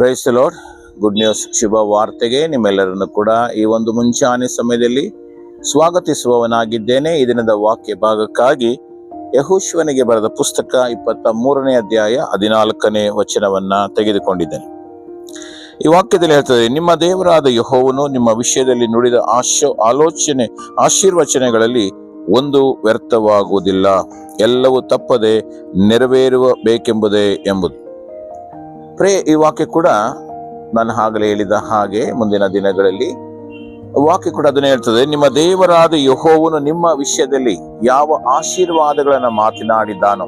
Price lord good news ಶುಭ ವಾರ್ತೆಗೆ ನಿಮ್ಮೆಲ್ಲರನ್ನು ಕೂಡ ಈ ಒಂದು ಮುಂಚಾನೆ ಸಮಯದಲ್ಲಿ ಸ್ವಾಗತಿಸುವವನಾಗಿದ್ದೇನೆ. ಈ ದಿನದ ವಾಕ್ಯ ಭಾಗಕ್ಕಾಗಿ ಯಹೂಶ್ವನಿಗೆ ಬರೆದ ಪುಸ್ತಕ ಇಪ್ಪತ್ತ ಮೂರನೇ ಅಧ್ಯಾಯ ಹದಿನಾಲ್ಕನೇ ವಚನವನ್ನ ತೆಗೆದುಕೊಂಡಿದ್ದೇನೆ. ಈ ವಾಕ್ಯದಲ್ಲಿ ಹೇಳ್ತದೆ, ನಿಮ್ಮ ದೇವರಾದ ಯಹೋವನು ನಿಮ್ಮ ವಿಷಯದಲ್ಲಿ ನುಡಿದ ಆಶೋ ಆಲೋಚನೆ, ಆಶೀರ್ವಚನೆಗಳಲ್ಲಿ ಒಂದು ವ್ಯರ್ಥವಾಗುವುದಿಲ್ಲ. ಎಲ್ಲವೂ ತಪ್ಪದೆ ನೆರವೇರುವ ಬೇಕೆಂಬುದೇ ಎಂಬುದು. ಪ್ರೇ ಈ ವಾಕ್ಯ ಕೂಡ ನಾನು ಆಗಲೇ ಹೇಳಿದ ಹಾಗೆ ಮುಂದಿನ ದಿನಗಳಲ್ಲಿ ವಾಕ್ಯ ಕೂಡ ಅದನ್ನೇ ಹೇಳ್ತದೆ, ನಿಮ್ಮ ದೇವರಾದ ಯಹೋವನು ನಿಮ್ಮ ವಿಷಯದಲ್ಲಿ ಯಾವ ಆಶೀರ್ವಾದಗಳನ್ನು ಮಾತನಾಡಿದ್ದಾನೋ,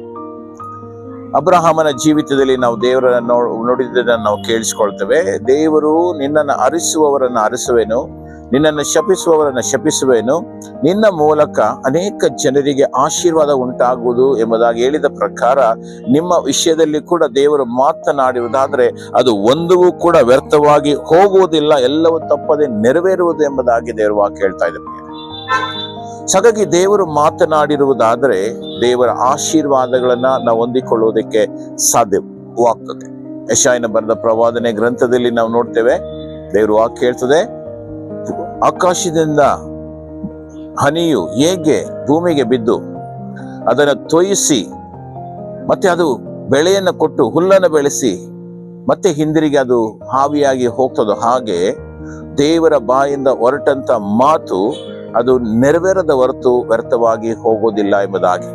ಅಬ್ರಹಾಮನ ಜೀವಿತದಲ್ಲಿ ನಾವು ದೇವರನ್ನು ನೋಡಿದ್ದನ್ನು ನಾವು ಕೇಳಿಸಿಕೊಳ್ತೇವೆ, ದೇವರು ನಿನ್ನನ್ನು ಅರಿಸುವವರನ್ನು ಅರಿಸುವೆನು ನಿನ್ನನ್ನು ಶಪಿಸುವವರನ್ನು ಶಪಿಸುವೆನು. ನಿನ್ನ ಮೂಲಕ ಅನೇಕ ಜನರಿಗೆ ಆಶೀರ್ವಾದ ಉಂಟಾಗುವುದು ಎಂಬುದಾಗಿ ಹೇಳಿದ ಪ್ರಕಾರ ನಿಮ್ಮ ವಿಷಯದಲ್ಲಿ ಕೂಡ ದೇವರು ಮಾತನಾಡಿರುವುದಾದ್ರೆ ಅದು ಒಂದೂ ಕೂಡ ವ್ಯರ್ಥವಾಗಿ ಹೋಗುವುದಿಲ್ಲ, ಎಲ್ಲವೂ ತಪ್ಪದೆ ನೆರವೇರುವುದು ಎಂಬುದಾಗಿ ದೇವರು ವಾಕ್ಯ ಹೇಳ್ತಾ ಇದ್ದಾರೆ ಹಾಗಾಗಿ ದೇವರು ಮಾತನಾಡಿರುವುದಾದ್ರೆ ದೇವರ ಆಶೀರ್ವಾದಗಳನ್ನ ನಾವು ಹೊಂದಿಕೊಳ್ಳುವುದಕ್ಕೆ ಸಾಧ್ಯವಾಗ್ತದೆ. ಯಶಾಯನ ಬರೆದ ಪ್ರವಾದನೆ ಗ್ರಂಥದಲ್ಲಿ ನಾವು ನೋಡ್ತೇವೆ, ದೇವರು ವಾಕ್ಯ ಹೇಳ್ತದೆ ಆಕಾಶದಿಂದ ಹನಿಯು ಹೇಗೆ ಭೂಮಿಗೆ ಬಿದ್ದು ಅದನ್ನು ತೊಯಿಸಿ ಮತ್ತೆ ಅದು ಬೆಳೆಯನ್ನು ಕೊಟ್ಟು ಹುಲ್ಲನ್ನು ಬೆಳೆಸಿ ಮತ್ತೆ ಹಿಂದಿರುಗಿ ಅದು ಹಾವಿಯಾಗಿ ಹೋಗ್ತದೋ ಹಾಗೆ ದೇವರ ಬಾಯಿಂದ ಹೊರಟಂತ ಮಾತು ಅದು ನೆರವೇರದ ಹೊರತು ವ್ಯರ್ಥವಾಗಿ ಹೋಗೋದಿಲ್ಲ ಎಂಬುದಾಗಿ.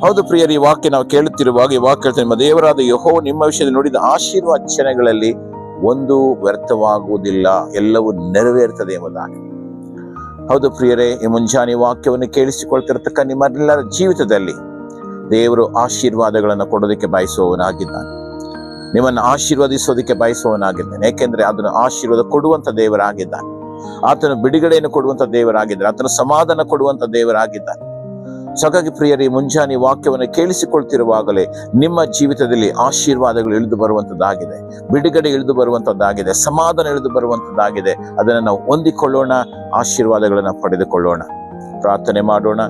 ಹೌದು ಪ್ರಿಯರಿ ವಾಕ್ಯ ನಾವು ಕೇಳುತ್ತಿರುವಾಗ ವಾಕ್ಯ ಹೇಳ್ತೇನೆ, ದೇವರಾದ ಯಹೋ ನಿಮ್ಮ ವಿಷಯದಲ್ಲಿ ನುಡಿದ ಆಶೀರ್ವಚನೆಗಳಲ್ಲಿ ಒಂದು ವ್ಯರ್ಥವಾಗುವುದಿಲ್ಲ, ಎಲ್ಲವೂ ನೆರವೇರ್ತದೆ ಎಂಬುದಾಗಿ. ಹೌದು ಪ್ರಿಯರೇ, ಈ ಮುಂಜಾನೆ ವಾಕ್ಯವನ್ನು ಕೇಳಿಸಿಕೊಳ್ತಿರತಕ್ಕ ನಿಮ್ಮೆಲ್ಲರ ಜೀವಿತದಲ್ಲಿ ದೇವರು ಆಶೀರ್ವಾದಗಳನ್ನು ಕೊಡೋದಕ್ಕೆ ಬಯಸುವವನಾಗಿದ್ದಾನೆ. ನಿಮ್ಮನ್ನು ಆಶೀರ್ವದಿಸೋದಕ್ಕೆ ಬಯಸುವವನಾಗಿದ್ದಾನೆ, ಏಕೆಂದರೆ ಅದನ್ನು ಆಶೀರ್ವಾದ ಕೊಡುವಂತ ದೇವರಾಗಿದ್ದಾನೆ. ಆತನ ಬಿಡುಗಡೆಯನ್ನು ಕೊಡುವಂತ ದೇವರಾಗಿದ್ದಾನೆ, ಆತನ ಸಮಾಧಾನ ಕೊಡುವಂತ ದೇವರಾಗಿದ್ದಾನೆ. ಸೊ ಪ್ರಿಯರಿ, ಮುಂಜಾನೆ ವಾಕ್ಯವನ್ನು ಕೇಳಿಸಿಕೊಳ್ತಿರುವಾಗಲೇ ನಿಮ್ಮ ಜೀವಿತದಲ್ಲಿ ಆಶೀರ್ವಾದಗಳು ಇಳಿದು ಬರುವಂತದ್ದಾಗಿದೆ. ಬಿಡುಗಡೆ ಇಳಿದು ಬರುವಂತದ್ದಾಗಿದೆ. ಸಮಾಧಾನ ಇಳಿದು ಬರುವಂತದ್ದಾಗಿದೆ. ಅದನ್ನು ನಾವು ಹೊಂದಿಕೊಳ್ಳೋಣ, ಆಶೀರ್ವಾದಗಳನ್ನು ಪಡೆದುಕೊಳ್ಳೋಣ. ಪ್ರಾರ್ಥನೆ ಮಾಡೋಣ.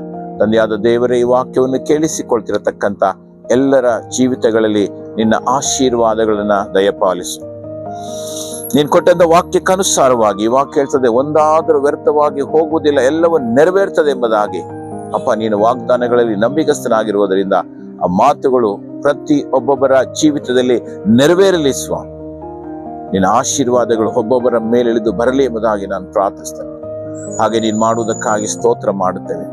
ತಂದೆಯಾದ ದೇವರೇ, ಈ ವಾಕ್ಯವನ್ನು ಕೇಳಿಸಿಕೊಳ್ತಿರತಕ್ಕಂಥ ಎಲ್ಲರ ಜೀವಿತಗಳಲ್ಲಿ ನಿನ್ನ ಆಶೀರ್ವಾದಗಳನ್ನ ದಯಪಾಲಿಸು. ನೀನು ಕೊಟ್ಟಂತ ವಾಕ್ಯಕ್ಕನುಸಾರವಾಗಿ ವಾಕ್ಯ ಹೇಳ್ತದೆ, ಒಂದಾದರೂ ವ್ಯರ್ಥವಾಗಿ ಹೋಗುವುದಿಲ್ಲ, ಎಲ್ಲವೂ ನೆರವೇರ್ತದೆ ಎಂಬುದಾಗಿ. ಅಪ್ಪ, ನೀನು ವಾಗ್ದಾನಗಳಲ್ಲಿ ನಂಬಿಗಸ್ತನಾಗಿರುವುದರಿಂದ ಆ ಮಾತುಗಳು ಪ್ರತಿ ಒಬ್ಬೊಬ್ಬರ ಜೀವಿತದಲ್ಲಿ ನೆರವೇರಲಿ ಸ್ವಾಮಿ. ನಿನ್ನ ಆಶೀರ್ವಾದಗಳು ಒಬ್ಬೊಬ್ಬರ ಮೇಲಿಳಿದು ಬರಲಿ ಎಂಬುದಾಗಿ ನಾನು ಪ್ರಾರ್ಥಿಸ್ತೇನೆ. ಹಾಗೆ ನೀನು ಮಾಡುವುದಕ್ಕಾಗಿ ಸ್ತೋತ್ರ ಮಾಡುತ್ತೇವೆ.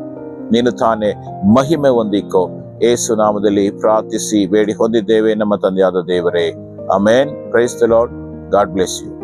ನೀನು ತಾನೇ ಮಹಿಮೆ ಹೊಂದಿಕೋ. ಏಸು ನಾಮದಲ್ಲಿ ಪ್ರಾರ್ಥಿಸಿ, ಬೇಡಿ ಹೊಂದಿದ್ದೇವೆ ನಮ್ಮ ತಂದೆಯಾದ ದೇವರೇ. Amen praise the lord god bless you